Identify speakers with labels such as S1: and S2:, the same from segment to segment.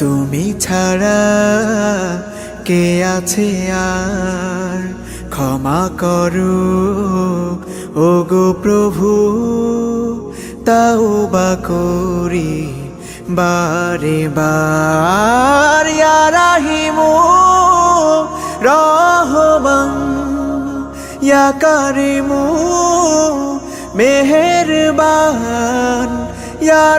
S1: তুমি ছাড়া কে আছে আর? ক্ষমা করো ও গো প্রভু তাও বা করি বারে বার। রাহিমু রহমান ইয়া কারিমু মেহেরবান ইয়া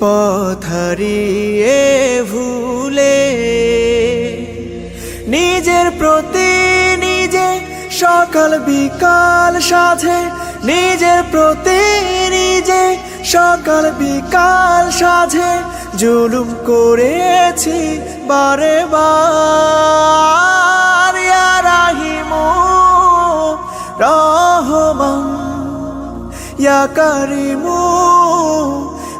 S1: পথারিয়ে ভুলে নিজের প্রতি নিজে সকাল বিকাল সাধে নিজের প্রতি নিজে সকাল বিকাল সাধে জুলুম করেছি বারে বার। রাহিমু রহমান, ইয়া কারিমু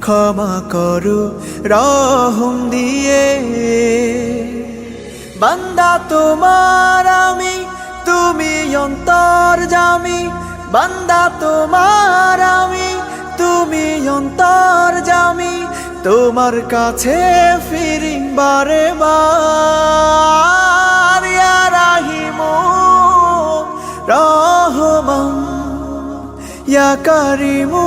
S1: ক্ষমা করো, রহম দিয়ে। বান্দা তোমার আমি, তুমি অন্তর জামি। বান্দা তোমার আমি, তুমি অন্তর জামি। তোমার কাছে ফিরি বারে বার রাহিমু, রহমান, ইয়া কারিমু।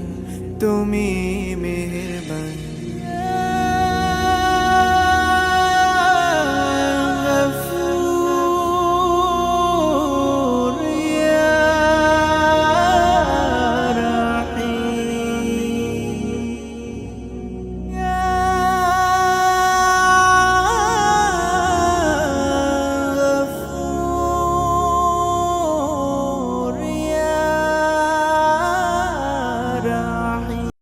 S1: তুমি